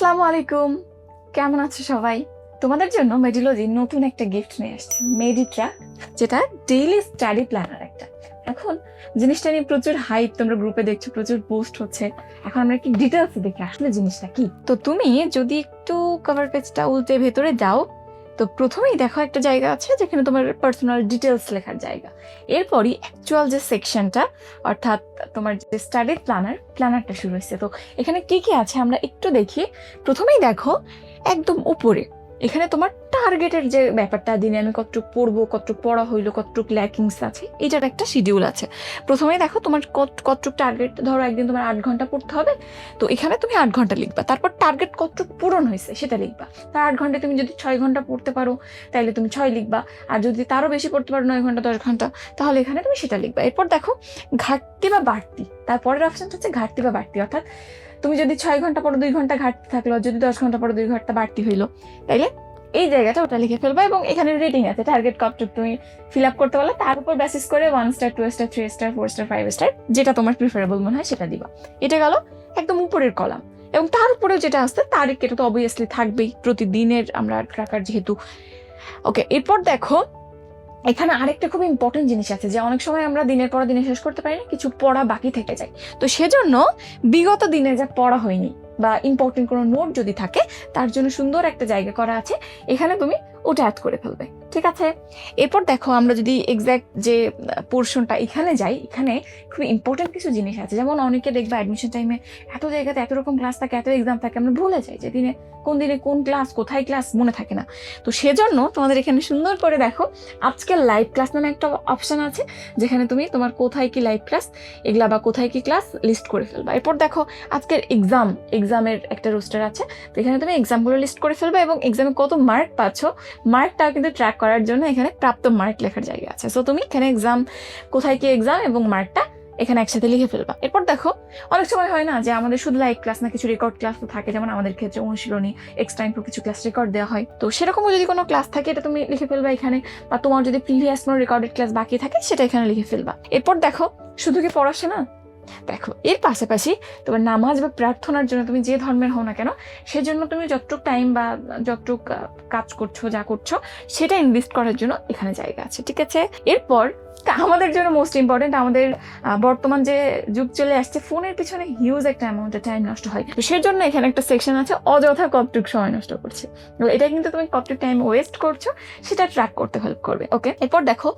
আসসালামু আলাইকুম। কেমন আছো সবাই? তোমাদের জন্য মেডিলজি নতুন একটা গিফট নিয়ে আসছে। মেডিট্রা যেটা ডেইলি স্টাডি প্ল্যানার একটা। এখন জিনিসটা নিয়ে প্রচুর হাইপ তোমরা গ্রুপে দেখছ, প্রচুর পোস্ট হচ্ছে। এখন আমরা একটু ডিটেলস দেখি আসলে জিনিসটা কি? তো তুমি যদি একটু কভার পেজটা উল্টে ভেতরে যাও তো প্রথমেই দেখো একটা জায়গা আছে যেখানে তোমার পার্সোনাল ডিটেলস লেখার জায়গা। এরপরই অ্যাকচুয়াল যে সেকশনটা অর্থাৎ তোমার যে স্টাডি প্ল্যানার প্ল্যানারটা শুরু হয়েছে। তো এখানে কি কি আছে আমরা একটু দেখি। প্রথমেই দেখো, একদম উপরে এখানে তোমার টার্গেটের যে ব্যাপারটা, দিনে আমি কতটুক পড়ব, কতটুক পড়া হইল, কতটুক ল্যাকিংস আছে, এটার একটা শিডিউল আছে। প্রথমে দেখো তোমার কত, কতটুক টার্গেট ধরো একদিন তোমার আট ঘণ্টা পড়তে হবে, তো এখানে তুমি আট ঘণ্টা লিখবা। তারপর টার্গেট কতটুক পূরণ হয়েছে, সেটা লিখবা। তার আট ঘন্টায় তুমি যদি ছয় ঘণ্টা পড়তে পারো তাহলে তুমি ছয় লিখবা। আর যদি তারও বেশি পড়তে পারো নয় ঘণ্টা, দশ ঘণ্টা, তাহলে এখানে তুমি সেটা লিখবা। এরপর দেখো ঘাটতি বা বাড়তি তারপরের অপশনটা হচ্ছে ঘাটতি বা বাড়তি। অর্থাৎ তুমি যদি ছয় ঘণ্টা পরে দুই ঘণ্টা ঘাটতি থাকল, যদি দশ ঘণ্টা পরে দুই ঘণ্টা বাড়তি হইল, তাইলে এই জায়গাটা ওটা লিখে ফেলবা এবং এখানে রেটিং আছে টার্গেট কতটুকু তুমি ফিল আপ করতে পারলে, তার উপর বেসিস করে one star two star three star four star five star যেটা তোমার প্রিফারেবল মনে হয় সেটা দিবা। এটা গেল একদম উপরের কলাম এবং তার উপরেও যেটা আসছে তারিখ এটা তো অবভিয়াসলি থাকবেই, প্রতিদিনের আমরা ট্র্যাকার যেহেতু। ওকে এরপর দেখো এখানে আরেকটা খুব ইম্পর্টেন্ট জিনিস আছে যে অনেক সময় আমরা দিনের পর দিনে শেষ করতে পারি না, কিছু পড়া বাকি থেকে যায়। তো সেজন্য বিগত দিনে যা পড়া হয়নি বা ইম্পর্টেন্ট কোনো নোট যদি থাকে, তার জন্য সুন্দর একটা জায়গা করা আছে। এখানে তুমি ওটা অ্যাড করে ফেলবে। ঠিক আছে? এরপর দেখো আমরা যদি এক্স্যাক্ট যে পোর্শনটা এখানে যাই, এখানে খুব ইম্পর্টেন্ট কিছু জিনিস আছে। যেমন অনেকে দেখবে অ্যাডমিশন টাইমে এত জায়গাতে এত রকম ক্লাস থাকে, এত এক্সাম থাকে, আমরা ভুলে যাই যে দিনে কোন দিনে কোন ক্লাস কোথায় ক্লাস মনে থাকে না। তো সেজন্য তোমাদের এখানে সুন্দর করে দেখো, আজকে লাইভ ক্লাস নামে একটা অপশান আছে, যেখানে তুমি তোমার কোথায় কি লাইভ ক্লাস এগুলা বা কোথায় কি ক্লাস লিস্ট করে ফেলবা। এরপর দেখো, আজকের এক্সাম এক্সামের একটা রোস্টার আছে। তো এখানে তুমি এক্সামগুলো লিস্ট করে ফেলবে এবং এক্সামে কত মার্ক পাচ্ছ মার্কটা কিন্তু ট্র্যাক করার জন্য এখানে প্রাপ্ত মার্ক লেখার জায়গা আছে। সো তুমি এখানে এক্সাম কোথায় কি এক্সাম এবং মার্কটা এখানে একসাথে লিখে ফেলবা। এরপর দেখো, অনেক সময় হয় না যে আমাদের শুধু লাইভ ক্লাস না, কিছু রেকর্ড ক্লাস তো থাকে। যেমন আমাদের ক্ষেত্রে অনুশীলনী এক্সট্রা ইনফো কিছু ক্লাস রেকর্ড দেওয়া হয়। তো সেরকমও যদি কোনো ক্লাস থাকে, এটা তুমি লিখে ফেলবা এখানে। বা তোমার যদি প্রিভিয়াস কোনো রেকর্ডেড ক্লাস বাকি থাকে, সেটা এখানে লিখে ফেলবা। এরপর দেখো, শুধু কি পড়াশোনা? দেখো, এর পাশাপাশি তোমার নামাজ বা প্রার্থনার জন্য তুমি যে ধর্মের হও না কেন, সেজন্য তুমি যতটুক টাইম বা যতটুক কাজ করছ, যা করছ, সেটা ইনভেস্ট করার জন্য এখানে জায়গা আছে, ঠিক আছে? এরপর আমাদের জন্য মোস্ট ইম্পর্টেন্ট আমাদের বর্তমান যে যুগ চলে আসছে, ফোনের পিছনে হিউজ একটা অ্যামাউন্টের টাইম নষ্ট হয়। তো সেজন্য এখানে একটা সেকশন আছে, অযথা কতটুক সময় নষ্ট করছে। এটা কিন্তু তুমি কতটুক টাইম ওয়েস্ট করছ, সেটা ট্র্যাক করতে হেল্প করবে ওকে এরপর দেখো,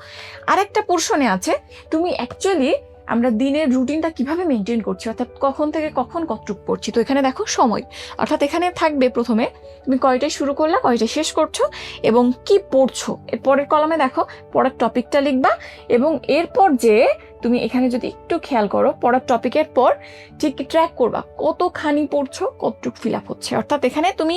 আরেকটা পোর্শনে আছে, তুমি অ্যাকচুয়ালি আমরা দিনের রুটিনটা কীভাবে মেনটেন করছি, অর্থাৎ কখন থেকে কখন কতটুক পড়ছি? তো এখানে দেখো সময়। অর্থাৎ এখানে থাকবে প্রথমে, তুমি কয়টায় শুরু করলা, কয়টায় শেষ করছ এবং কি পড়ছো? এর পরের কলমে দেখো, পড়ার টপিকটা লিখবা এবং এরপর যে তুমি এখানে যদি একটু খেয়াল করো, পড়ার টপিকের পর ঠিক ট্র্যাক করবা, কতখানি পড়ছো, কতটুকু ফিল আপ হচ্ছে। অর্থাৎ এখানে তুমি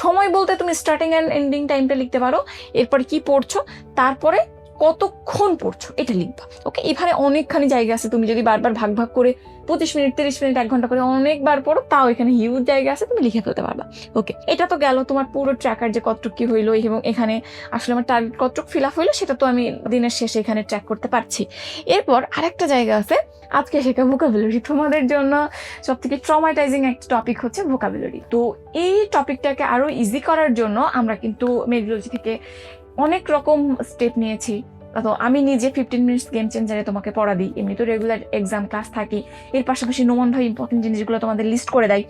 সময় বলতে তুমি স্টার্টিং অ্যান্ড এন্ডিং টাইমটা লিখতে পারো, এরপরে কি পড়ছো, তারপরে কতক্ষণ পড়ছো? এটা লিখবা ওকে এখানে অনেকখানি জায়গা আছে, তুমি যদি বারবার ভাগ ভাগ করে পঁচিশ মিনিট, তিরিশ মিনিট, এক ঘণ্টা করে অনেকবার পড়ো, তাও এখানে হিউজ জায়গা আছে, তুমি লিখে ফেলতে পারবা ওকে এটা তো গেল তোমার পুরো ট্র্যাকার যে কতটুক কি হইল, এবং এখানে আসলে আমার টার্গেট কতটুক ফিল আপ হইল, সেটা তো আমি দিনের শেষে এখানে ট্র্যাক করতে পারছি। এরপর আরেকটা জায়গা আছে, আজকে শেখা ভোকাবুলারি তোমাদের জন্য। সব থেকে ট্রমাটাইজিং একটা টপিক হচ্ছে ভোকাবুলারি তো এই টপিকটাকে আরও ইজি করার জন্য আমরা কিন্তু মেডিওলজি থেকে অনেক রকম স্টেপ নিয়েছি। তো আমি নিজে ফিফটিন মিনিটস গেম চেঞ্জারে তোমাকে পড়া দিই। এমনি তো রেগুলার এক্সাম ক্লাস থাকি। এর পাশাপাশি নোমান ভাই ইম্পর্টেন্ট জিনিসগুলো তোমাদের লিস্ট করে দেয়।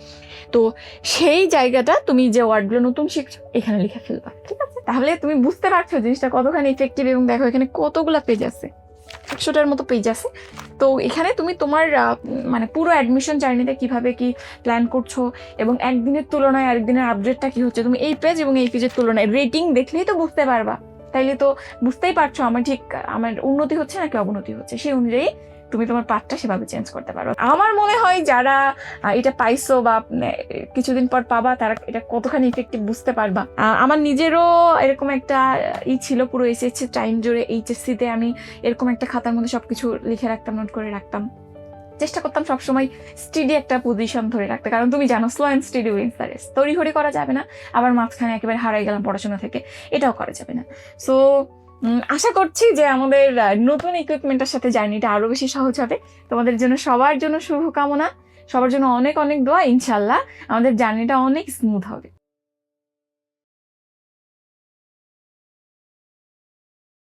তো সেই জায়গাটা তুমি যে ওয়ার্ডগুলো নতুন শিখছো, এখানে লিখে ফেলবা। ঠিক আছে? তাহলে তুমি বুঝতে পারছ জিনিসটা কতখানি ইফেক্টিভ এবং দেখো এখানে কতগুলো পেজ আছে। একশোটার মতো পেজ আছে। তো এখানে তুমি তোমার মানে পুরো অ্যাডমিশন জার্নিতে কীভাবে কি প্ল্যান করছ এবং একদিনের তুলনায় আরেকদিনের আপডেটটা কি হচ্ছে? তুমি এই পেজ এবং এই পেজের তুলনায় রেটিং দেখলেই তো বুঝতে পারবা। তাইলে তো বুঝতেই পারছ আমার ঠিক, আমার উন্নতি হচ্ছে নাকি অবনতি হচ্ছে? সেই অনুযায়ী তুমি তোমার পাঠটা সেভাবে চেঞ্জ করতে পারো। আমার মনে হয় যারা এটা পাইছো বা কিছুদিন পর পাবা, তারা এটা কতখানি ইফেক্টিভ বুঝতে পারবা। আমার নিজেরও এরকম একটা ই ছিল পুরো এসএসসি টাইম জুড়ে এইচএসসি তে আমি এরকম একটা খাতার মধ্যে সব কিছু লিখে রাখতাম নোট করে রাখতাম। চেষ্টা করতাম সবসময় স্টিডি একটা পজিশন ধরে রাখতে। কারণ তুমি জানো slow and steady wins the race তড়িঘড়ি করা যাবে না, আবার মাঝখানে একেবারে হারাই গেলাম পড়াশোনা থেকে। এটাও করা যাবে না। সো আশা করছি যে আমাদের নতুন ইকুইপমেন্টের সাথে জার্নিটা আরও বেশি সহজ হবে। তোমাদের জন্য সবার জন্য শুভকামনা, সবার জন্য অনেক অনেক দোয়া ইনশাল্লাহ আমাদের জার্নিটা অনেক স্মুথ হবে।